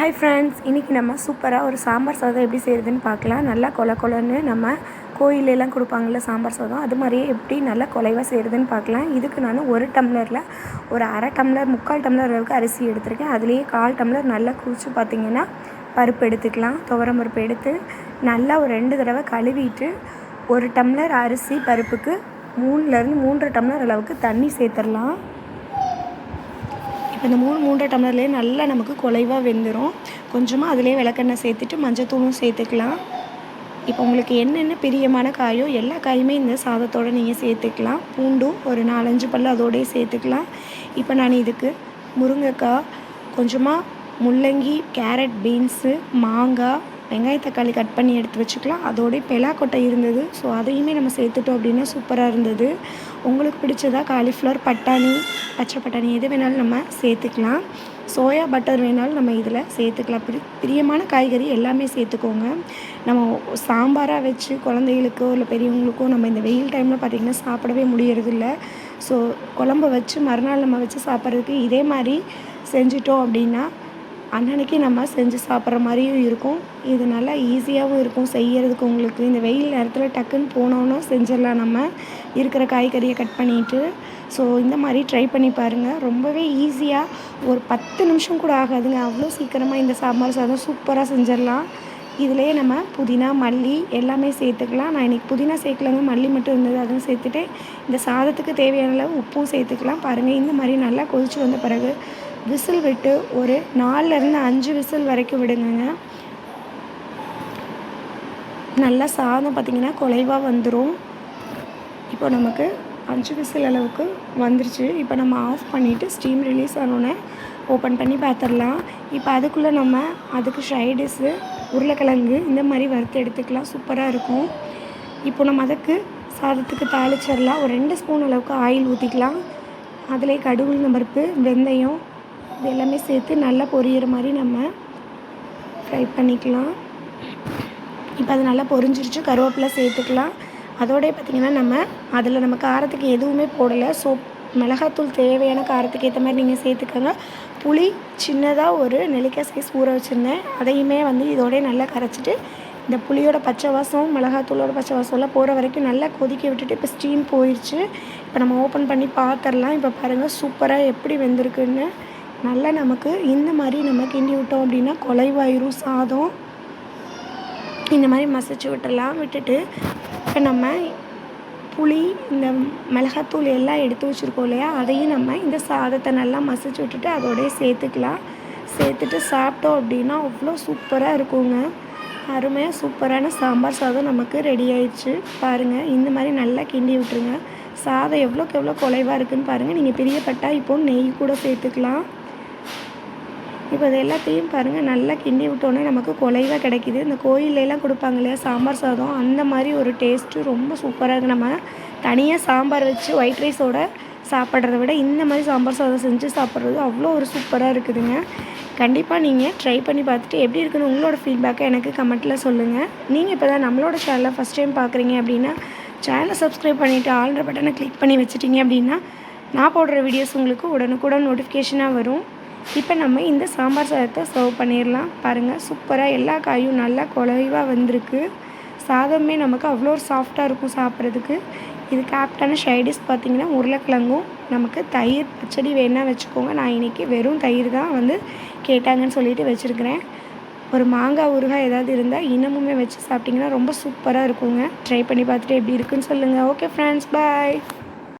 Hi friends இன்றைக்கி நம்ம சூப்பராக ஒரு சாம்பார் சாதம் எப்படி செய்கிறதுன்னு பார்க்கலாம். நல்லா கொல கொலன்னு நம்ம கோயிலெலாம் கொடுப்பாங்கள்ல சாம்பார் சாதம். அது மாதிரியே எப்படி நல்லா குலைவாக செய்கிறதுன்னு பார்க்கலாம். இதுக்கு நான் ஒரு டம்ளரில் ஒரு அரை டம்ளர் முக்கால் டம்ளர் அளவுக்கு அரிசி எடுத்திருக்கேன். அதுலேயே கால் டம்ளர் நல்லா குளிச்சு பார்த்திங்கன்னா பருப்பு எடுத்துக்கலாம். துவரம் பருப்பு எடுத்து நல்லா ஒரு ரெண்டு தடவை கழுவிட்டு ஒரு டம்ளர் அரிசி பருப்புக்கு மூணுலேருந்து மூன்றரை டம்ளர் அளவுக்கு தண்ணி சேர்த்துடலாம். இந்த மூணு மூன்றரை டம்ளர்லேயே நல்லா நமக்கு குலைவாக வெந்துடும் கொஞ்சமாக அதிலே விளக்கெண்ணெய் சேர்த்துட்டு மஞ்சத்தூளும் சேர்த்துக்கலாம். இப்போ உங்களுக்கு என்னென்ன பிரியமான காயோ எல்லா காயுமே இந்த சாதத்தோடு நீங்கள் சேர்த்துக்கலாம். பூண்டும் ஒரு நாலஞ்சு பல் அதோடய சேர்த்துக்கலாம். இப்போ நான் இதுக்கு முருங்கைக்காய் கொஞ்சமாக முள்ளங்கி கேரட் பீன்ஸு மாங்காய் வெங்காய தக்காளி கட் பண்ணி எடுத்து வச்சுக்கலாம். அதோடய பெலாக்கொட்டை இருந்தது. ஸோ அதையுமே நம்ம சேர்த்துட்டோம் அப்படின்னா சூப்பராக இருந்தது. உங்களுக்கு பிடிச்சதா காலிஃப்ளவர் பட்டாணி பச்சை பட்டாணி எது வேணாலும் நம்ம சேர்த்துக்கலாம். சோயா பட்டர் வேணாலும் நம்ம இதில் சேர்த்துக்கலாம். பிரி பிரியமான காய்கறி எல்லாமே சேர்த்துக்கோங்க. நம்ம சாம்பாராக வச்சு குழந்தைகளுக்கோ இல்லை பெரியவங்களுக்கோ நம்ம இந்த வெயில் டைமில் பார்த்திங்கன்னா சாப்பிடவே முடியறதில்ல. ஸோ குழம்பு வச்சு மறுநாள் நம்ம வச்சு சாப்பிட்றதுக்கு இதே மாதிரி செஞ்சிட்டோம் அப்படின்னா அன்னன்னைக்கு நம்ம செஞ்சு சாப்பிட்ற மாதிரியும் இருக்கும். இது நல்லா ஈஸியாகவும் இருக்கும். செய்யறதுக்கு உங்களுக்கு இந்த வெயில் நேரத்தில் டக்குன்னு போனோன்னா செஞ்சிடலாம் நம்ம. இருக்கிற காய்கறியை கட் பண்ணிவிட்டு ஸோ இந்த மாதிரி ட்ரை பண்ணி பாருங்கள் ரொம்பவே ஈஸியாக ஒரு பத்து நிமிஷம் கூட ஆகாதுங்க. அவ்வளோ சீக்கிரமாக இந்த சாம்பார் சாதம் சூப்பராக செஞ்சிடலாம். இதிலேயே நம்ம புதினா மல்லி எல்லாமே சேர்த்துக்கலாம். நான் இன்றைக்கி புதினா சேர்க்கலங்க. மல்லி மட்டும் இருந்தது. அதுவும் சேர்த்துட்டு இந்த சாதத்துக்கு தேவையான அளவு உப்பும் சேர்த்துக்கலாம். பாருங்கள் இந்த மாதிரி நல்லா கொதிச்சு வந்த பிறகு விசில் விட்டு ஒரு நாலுலேருந்து அஞ்சு விசில் வரைக்கும் விடுங்கங்க. நல்லா சாதம் பார்த்திங்கன்னா குலைவாக வந்துடும் இப்போ நமக்கு அஞ்சு விசில் அளவுக்கு வந்துருச்சு. இப்போ நம்ம ஆஃப் பண்ணிவிட்டு ஸ்டீம் ரிலீஸ் ஆனோடனே ஓப்பன் பண்ணி பார்த்துடலாம். இப்போ அதுக்குள்ளே நம்ம அதுக்கு ஷைடிஸு உருளைக்கிழங்கு இந்த மாதிரி வறுத்து எடுத்துக்கலாம். சூப்பராக இருக்கும். இப்போ நம்ம அதுக்கு சாதத்துக்கு தாளிச்சிடலாம். ஒரு ரெண்டு ஸ்பூன் அளவுக்கு ஆயில் ஊற்றிக்கலாம். அதிலே கடுகு பருப்பு வெந்தயம் இது எல்லாமே சேர்த்து நல்லா பொரியிற மாதிரி நம்ம ஃப்ரை பண்ணிக்கலாம். இப்போ அது நல்லா பொரிஞ்சிருச்சு கருவேப்பிலை சேர்த்துக்கலாம். அதோடய பார்த்திங்கன்னா நம்ம அதில் நம்ம காரத்துக்கு எதுவுமே போடலை. ஸோ மிளகாத்தூள் தேவையான காரத்துக்கு ஏற்ற மாதிரி நீங்கள் சேர்த்துக்கோங்க. புளி சின்னதாக ஒரு நெல்லிக்காய் சைஸ் ஊற வச்சுருந்தேன். அதையுமே வந்து இதோடய நல்லா கரைச்சிட்டு இந்த புளியோட பச்சை வாசம் மிளகாத்தூளோட பச்சை வாசம்லாம் போகிற வரைக்கும் நல்லா கொதிக்க விட்டுட்டு இப்போ ஸ்டீம் போயிடுச்சு இப்போ நம்ம ஓப்பன் பண்ணி பார்த்துடலாம். இப்போ பாருங்கள் சூப்பராக எப்படி வெந்திருக்குன்னு. நல்லா நமக்கு இந்த மாதிரி நம்ம கிண்டி விட்டோம் அப்படின்னா கொலைவாயிரும் சாதம். இந்த மாதிரி மசிச்சு விட்டுடலாம் விட்டுட்டு இப்போ நம்ம புளி இந்த மிளகாத்தூள் எல்லாம் எடுத்து வச்சுருக்கோம் இல்லையா? அதையும் நம்ம இந்த சாதத்தை நல்லா மசிச்சு விட்டுட்டு அதோடய சேர்த்துக்கலாம். சேர்த்துட்டு சாப்பிட்டோம் அப்படின்னா அவ்வளோ சூப்பராக இருக்குங்க. அருமையாக சூப்பரான சாம்பார் சாதம் நமக்கு ரெடி ஆயிடுச்சு. பாருங்கள் இந்த மாதிரி நல்லா கிண்டி விட்டுருங்க. சாதம் எவ்வளோக்கு எவ்வளோ குலைவாக இருக்குதுன்னு பாருங்கள் நீங்கள் பிரியப்பட்டால் இப்போது நெய் கூட சேர்த்துக்கலாம். இப்போ இது எல்லாத்தையும் பாருங்கள் நல்லா கிண்டி விட்டோன்னே நமக்கு குலைவாக கிடைக்கிது. இந்த கோயிலெலாம் கொடுப்பாங்க இல்லையா சாம்பார் சாதம்? அந்த மாதிரி ஒரு டேஸ்ட்டு ரொம்ப சூப்பராக இருக்குது நம்ம தனியாக சாம்பார் வச்சு ஒயிட் ரைஸோட சாப்பிட்றத விட இந்த மாதிரி சாம்பார் சாதம் செஞ்சு சாப்பிட்றது அவ்வளோ ஒரு சூப்பராக இருக்குதுங்க. கண்டிப்பாக நீங்கள் ட்ரை பண்ணி பார்த்துட்டு எப்படி இருக்குன்னு உங்களோட ஃபீட்பேக்கை எனக்கு கமெண்ட்டில் சொல்லுங்கள் நீங்கள் இப்போ தான் நம்மளோட சேனலை ஃபஸ்ட் டைம் பார்க்குறீங்க அப்படின்னா சேனலை சப்ஸ்கிரைப் பண்ணிவிட்டு ஆல்ரெடி பட்டனை கிளிக் பண்ணி வச்சுட்டிங்க அப்படின்னா நான் போடுற வீடியோஸ் உங்களுக்கு உடனுக்குடன் நோட்டிஃபிகேஷனாக வரும். இப்போ நம்ம இந்த சாம்பார் சாதத்தை சர்வ் பண்ணிடலாம். பாருங்கள் சூப்பராக எல்லா காயும் நல்லா குழைவாக வந்திருக்கு. சாதமே நமக்கு அவ்வளோ சாஃப்டாக இருக்கும் சாப்பிட்றதுக்கு. இது ஆப்டான ஷைடிஸ் பார்த்திங்கன்னா உருளைக்கிழங்கும். நமக்கு தயிர் பச்சடி வேணால் வச்சுக்கோங்க. நான் இன்றைக்கி வெறும் தயிர் தான் வந்து கேட்டாங்கன்னு சொல்லிட்டு வச்சுருக்கிறேன். ஒரு மாங்காய் ஊறுகாய் ஏதாவது இருந்தால் இன்னமுமே வச்சு சாப்பிட்டிங்கன்னா ரொம்ப சூப்பராக இருக்குங்க. ட்ரை பண்ணி பார்த்துட்டு எப்படி இருக்குன்னு சொல்லுங்கள் ஓகே ஃப்ரெண்ட்ஸ் பாய்